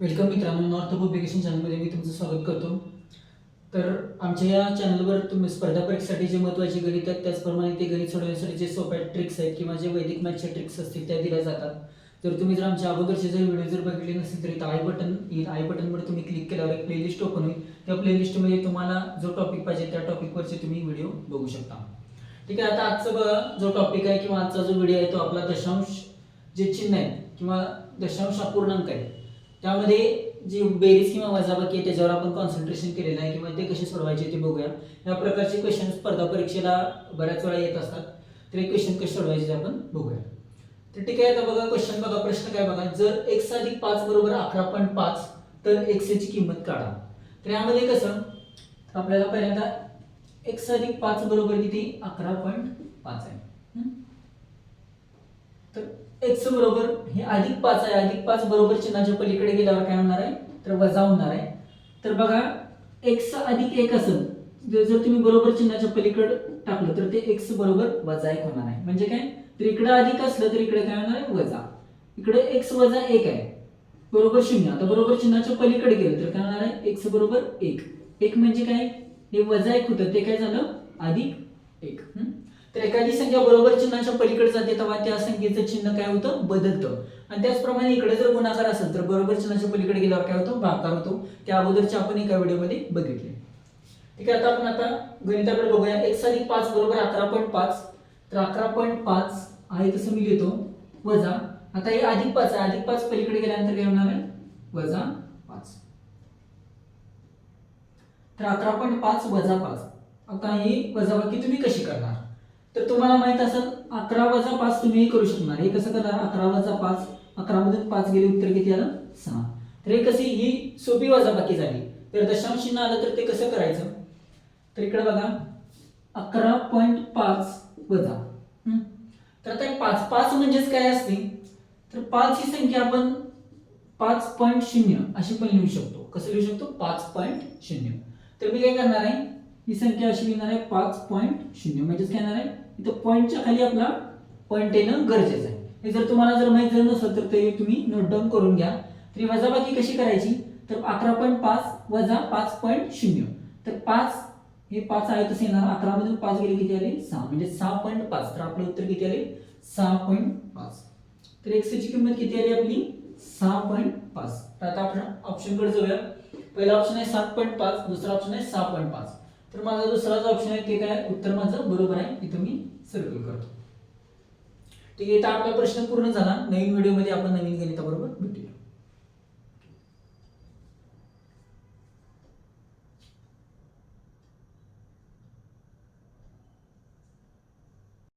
Welcome मित्रांनो north publication चॅनलमध्ये मी तुमचं स्वागत करतो. तर आमच्या या चॅनलवर तुम्ही स्पर्धा परीक्षेसाठी जे महत्त्वाची गणित आहेत त्याचप्रमाणे ते गणित सोडवण्यासाठी जे सोप्या ट्रिक्स आहेत किंवा जे वैदिक मॅथच्या ट्रिक्स असतील त्या दिल्या जातात. जर तुम्ही जर आमच्या अगोदरचे जर व्हिडिओ जर बघितले नसेल तर इथं आय बटन येईल आय बटनवर तुम्ही क्लिक केल्यावर एक प्लेलिस्ट ओपन होईल. त्या प्लेलिस्टमध्ये तुम्हाला जो टॉपिक पाहिजे त्या टॉपिकवरचे तुम्ही व्हिडिओ बघू शकता. ठीक आहे आता आजचा बघा जो टॉपिक आहे किंवा आजचा जो व्हिडिओ आहे तो आपला दशांश जे चिन्ह आहे किंवा दशांश अपूर्णांक आहे त्यामध्ये जी बेरीज किंवा वजाबाकी आहे त्याच्यावर आपण कॉन्सन्ट्रेशन केलेलं आहे किंवा ते कसे सोडवायचे ते बघूया. या प्रकारचे क्वेश्चन स्पर्धा परीक्षेला बऱ्याच वेळा येत असतात. तर हे क्वेश्चन कसे सोडवायचे ते आपण बघूया. तर ठीक आहे आता बघा क्वेश्चन बघा प्रश्न काय बघा. जर एक्स अधिक पाच बरोबर अकरा पॉईंट पाच तर एक्सची किंमत काढा. तर यामध्ये कसं? आपल्याला पहिल्यांदा एक्स अधिक पाच बरोबर किती? अकरा पॉईंट पाच आहे. तर एक्स बरोबर हे अधिक पाच आहे. अधिक पाच बरोबर चिन्हाच्या पलीकडे गेल्यावर काय होणार आहे? तर वजा होणार आहे. तर बघा एक्स अधिक एक असेल जर तुम्ही बरोबर चिन्हाच्या पलीकडे टाकलं तर ते एक्स बरोबर वजा एक होणार आहे. म्हणजे काय? तर इकडे अधिक असलं तर इकडे काय होणार आहे? वजा. इकडे एक्स वजा एक आहे. बरोबर शून्य. आता बरोबर चिन्हाच्या पलीकडे गेलं तर काय होणार आहे? एक्स बरोबर एक. एक म्हणजे काय? हे वजा एक होतं. ते काय झालं? अधिक एक. हं? तर एखादी संख्या बरोबर चिन्हाच्या पलीकडे जाते तेव्हा त्या संख्येचं चिन्ह काय होतं? बदलतं. आणि त्याचप्रमाणे इकडे जर गुणाकार असेल तर बरोबर चिन्हाच्या पलीकडे गेल्यावर काय होतं? भाकार होतो. त्या अगोदरच्या आपण एका व्हिडिओमध्ये बघितले. ठीक आहे आता आपण आता गणिताकडे बघूया. एक्स अधिक पाच बरोबर अकरा पॉईंट पाच. तर अकरा पॉईंट पाच आहे तसं मी लिहितो. वजा. आता हे अधिक पाच आहे. अधिक पाच पलीकडे गेल्यानंतर काय होणार आहे? वजा पाच. तर अकरा पॉईंट पाच वजा पाच. आता ही वजाबाकी तुम्ही कशी करणार? तर तुम्हाला माहीत असेल अकरा वजा पाच तुम्ही हे करू शकणार. हे कसं करणार? अकरा वजा पाच अकरामधून पाच गेले उत्तर किती आलं? सहा. तर हे कशी? ही सोपी वजाबाकी झाली. तर दशांश चिन्ह आलं तर ते कसं करायचं? तर इकडे बघा. अकरा पॉईंट पाच वजा. तर आता पाच पाच म्हणजेच काय असते? तर पाच ही संख्या आपण पाच पॉईंट शून्य अशी पण लिहू शकतो. कसं लिहू शकतो? पाच पॉईंट शून्य. तर मी काय करणार आहे? ही संख्या अशी येणार आहे पाच पॉईंट शून्य. म्हणजेच काय येणार आहे? इथं पॉईंटच्या खाली आपला पॉईंट येणं गरजेचं आहे. हे जर तुम्हाला जर माहीत जर नसेल तर ते तुम्ही नोट डाऊन करून घ्या. तरी वजाबाकी कशी करायची? तर अकरा पॉईंट पाच वजा पाच पॉईंट शून्य. तर पाच हे पाच आहे तसे येणार. अकरामधून पाच गेले किती आले? सहा. म्हणजे सहा पॉईंट पाच. तर आपलं उत्तर किती आले? सहा पॉईंट पाच. तर एक्सची किंमत किती आली आपली? सहा पॉईंट पाच. तर आता आपण ऑप्शनकडे जाऊया. पहिला ऑप्शन आहे सात पॉईंट पाच. दुसरा ऑप्शन आहे सहा पॉईंट पाच. तर माझा दुसरा जो ऑप्शन आहे ते काय? उत्तर माझं बरोबर आहे. इथं मी सर्कल करतो. ठीक आहे इथं आपला प्रश्न पूर्ण झाला. नवीन व्हिडिओमध्ये आपण नवीन गणिताबरोबर भेटूया.